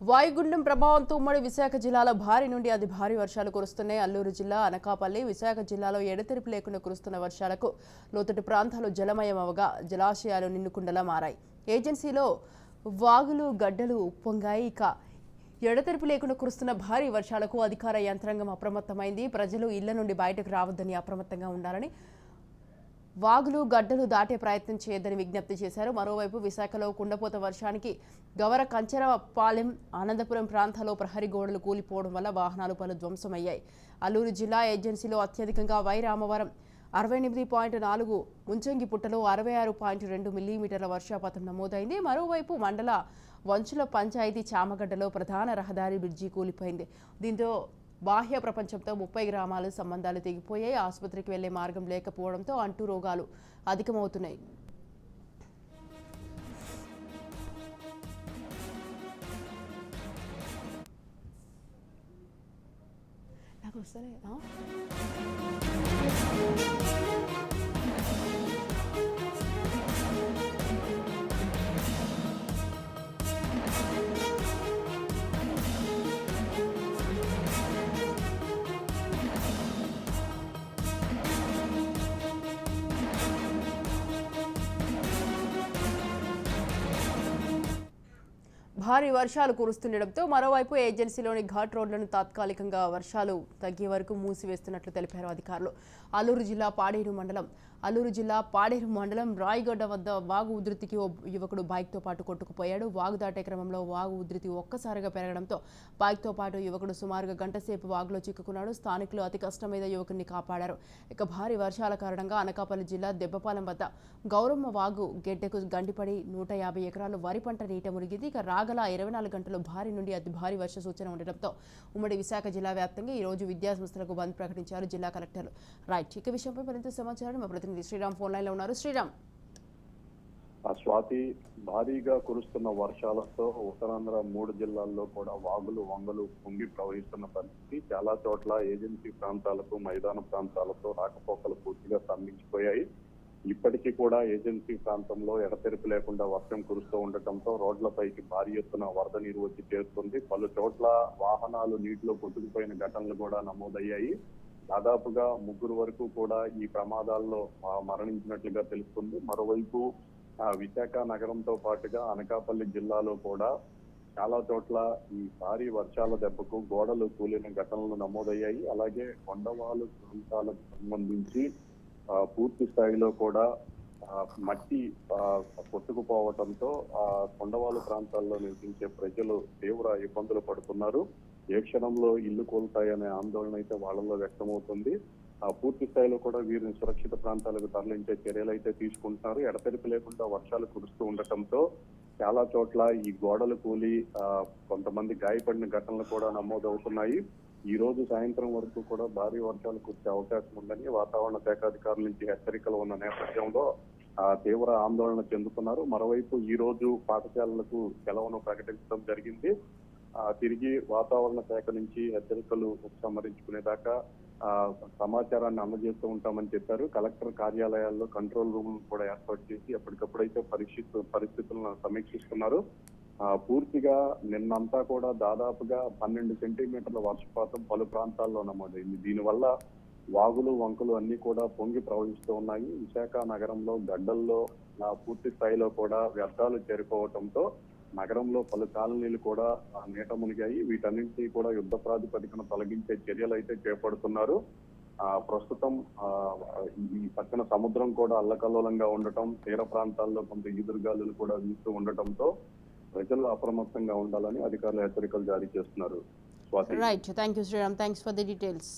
వాయుగుండం ప్రభావంతో ఉమ్మడి విశాఖ జిల్లాలో భారీ నుండి అతి భారీ వర్షాలు కురుస్తున్నాయి. అల్లూరు జిల్లా అనకాపల్లి విశాఖ జిల్లాలో ఎడతెరిపి లేకుండా కురుస్తున్న వర్షాలకు లోతటి ప్రాంతాలు జలమయం అవగా జలాశయాలు నిన్నుకుండలా మారాయి. ఏజెన్సీలో వాగులు గడ్డలు ఉప్పొంగాయి. ఇక ఎడతెరిపి లేకుండా కురుస్తున్న భారీ వర్షాలకు అధికార యంత్రాంగం అప్రమత్తమైంది. ప్రజలు ఇళ్ళ నుండి బయటకు రావద్దని అప్రమత్తంగా ఉండాలని వాగులు గడ్డలు దాటే ప్రయత్నం చేయొద్దని విజ్ఞప్తి చేశారు. మరోవైపు విశాఖలో కుండపోత వర్షానికి గవర కంచరపాలెం ఆనందపురం ప్రాంతాల్లో ప్రహరీ గోడలు కూలిపోవడం వల్ల వాహనాలు పలు ధ్వంసమయ్యాయి. అల్లూరు జిల్లా ఏజెన్సీలో అత్యధికంగా వై రామవరం అరవై ఎనిమిది పాయింట్ నాలుగు ముంచంగి పుట్టలో అరవై ఆరు పాయింట్ రెండు మిల్లీమీటర్ల వర్షపాతం నమోదైంది. మరోవైపు మండల వంచుల పంచాయతీ చామగడ్డలో ప్రధాన రహదారి బ్రిడ్జి కూలిపోయింది. దీంతో బాహ్య ప్రపంచంతో ముప్పై గ్రామాలు సంబంధాలు తెగిపోయాయి. ఆసుపత్రికి వెళ్ళే మార్గం లేకపోవడంతో అంటు రోగాలు అధికమవుతున్నాయి. నాకు వస్తలే భారీ వర్షాలు కురుస్తుండటంతో మరోవైపు ఏజెన్సీలోని ఘాట్ రోడ్లను తాత్కాలికంగా వర్షాలు తగ్గే వరకు మూసివేస్తున్నట్లు తెలిపారు అధికారులు. అల్లూరు జిల్లా పాడేరు మండలం అల్లూరు జిల్లా పాడేరు మండలం రాయగడ్డ వద్ద వాగు ఉధృతికి ఓ యువకుడు బైక్తో పాటు కొట్టుకుపోయాడు. వాగు దాటే క్రమంలో వాగు ఉధృతి ఒక్కసారిగా పెరగడంతో బైక్తో పాటు యువకుడు సుమారుగా గంటసేపు వాగులో చిక్కుకున్నాడు. స్థానికులు అతి కష్టం మీద యువకుడిని కాపాడారు. ఇక భారీ వర్షాల కారణంగా అనకాపల్లి జిల్లా దెబ్బపాలెం వద్ద గౌరమ్మ వాగు గెడ్డకు గండిపడి నూట యాభై ఎకరాలు వరి పంట నీట మునిగింది ఇక రాగల ఇరవై నాలుగు గంటలు భారీ నుండి అతి భారీ వర్ష సూచన ఉండడంతో ఉమ్మడి విశాఖ జిల్లా వ్యాప్తంగా ఈరోజు విద్యాసంస్థలకు బంద్ ప్రకటించారు జిల్లా కలెక్టర్లు. రైట్ ఇక విషయంపై మరింత సమాచారం మా ప్రతినిధి శ్రీరామ్ ఫోన్ లైన్లో ఉన్నారు. శ్రీరామ్. ఆ స్వాతి భారీగా కురుస్తున్న వర్షాలతో ఉత్తరాంధ్ర మూడు జిల్లాల్లో కూడా వాగులు వంగలు పొంగి ప్రవహిస్తున్న పరిస్థితి. చాలా చోట్ల ఏజెన్సీ ప్రాంతాలకు మైదాన ప్రాంతాలతో రాకపోకలు పూర్తిగా స్తంభించిపోయాయి. ఇప్పటికీ కూడా ఏజెన్సీ ప్రాంతంలో ఎడతెరిపి లేకుండా వర్షం కురుస్తూ ఉండటంతో రోడ్లపైకి భారీ ఎత్తున వరద నీరు వచ్చి చేరుతుంది. పలు చోట్ల వాహనాలు నీటిలో కొట్టుకుపోయిన ఘటనలు కూడా నమోదయ్యాయి. దాదాపుగా ముగ్గురు వరకు కూడా ఈ ప్రమాదాల్లో మరణించినట్లుగా తెలుస్తుంది. మరోవైపు ఆ, విశాఖ నగరంతో పాటుగా అనకాపల్లి జిల్లాలో కూడా చాలా చోట్ల ఈ భారీ వర్షాల దెబ్బకు గోడలు కూలిన ఘటనలు నమోదయ్యాయి. అలాగే కొండవాలు ప్రాంతాలకు సంబంధించి పూర్తి స్థాయిలో కూడా మట్టి ఆ, కొట్టుకుపోవటంతో ఆ కొండవాలు ప్రాంతాల్లో నివసించే ప్రజలు తీవ్ర ఇబ్బందులు పడుతున్నారు. ఏ క్షణంలో ఇల్లు కోల్తాయనే ఆందోళన అయితే వాళ్ళలో వ్యక్తమవుతుంది. ఆ పూర్తి స్థాయిలో కూడా వీరిని సురక్షిత ప్రాంతాలకు తరలించే చర్యలు అయితే తీసుకుంటున్నారు. ఎడతెరిపి లేకుండా వర్షాలు కురుస్తూ ఉండటంతో చాలా చోట్ల ఈ గోడలు కూలి ఆ, కొంతమంది గాయపడిన ఘటనలు కూడా నమోదవుతున్నాయి. ఈ రోజు సాయంత్రం వరకు కూడా భారీ వర్షాలు కురిసే అవకాశం ఉందని వాతావరణ శాఖ అధికారుల నుంచి హెచ్చరికలు ఉన్న నేపథ్యంలో ఆ, తీవ్ర ఆందోళన చెందుతున్నారు. మరోవైపు ఈ రోజు పాఠశాలలకు సెలవును ప్రకటించడం జరిగింది. తిరిగి వాతావరణ శాఖ నుంచి హెచ్చరికలు ఉపసంహరించుకునేదాకా సమాచారాన్ని అందజేస్తూ ఉంటామని చెప్పారు. కలెక్టర్ కార్యాలయాల్లో కంట్రోల్ రూమ్ కూడా ఏర్పాటు చేసి ఎప్పటికప్పుడైతే పరిస్థితు పరిస్థితులను సమీక్షిస్తున్నారు. పూర్తిగా నిన్నంతా కూడా దాదాపుగా పన్నెండు సెంటీమీటర్ల వర్షపాతం పలు ప్రాంతాల్లో నమోదైంది దీనివల్ల వాగులు వంకలు అన్ని కూడా పొంగి ప్రవహిస్తూ ఉన్నాయి. విశాఖ నగరంలో గడ్డల్లో పూర్తి స్థాయిలో కూడా వ్యర్థాలు చేరుకోవడంతో నగరంలో పలు కాలనీలు కూడా నీట మునిగాయి. వీటన్నింటినీ కూడా యుద్ధ ప్రాతిపదికన తొలగించే చర్యలు అయితే చేపడుతున్నారు. ప్రస్తుతం ఈ పక్కన సముద్రం కూడా అల్లకల్లోలంగా ఉండటం తీర ప్రాంతాల్లో కొంత ఈదురుగాలులు కూడా వీస్తూ ఉండటంతో ప్రజలు అప్రమత్తంగా ఉండాలని అధికారులు హెచ్చరికలు జారీ చేస్తున్నారు. Right thank you Sriram thanks for the details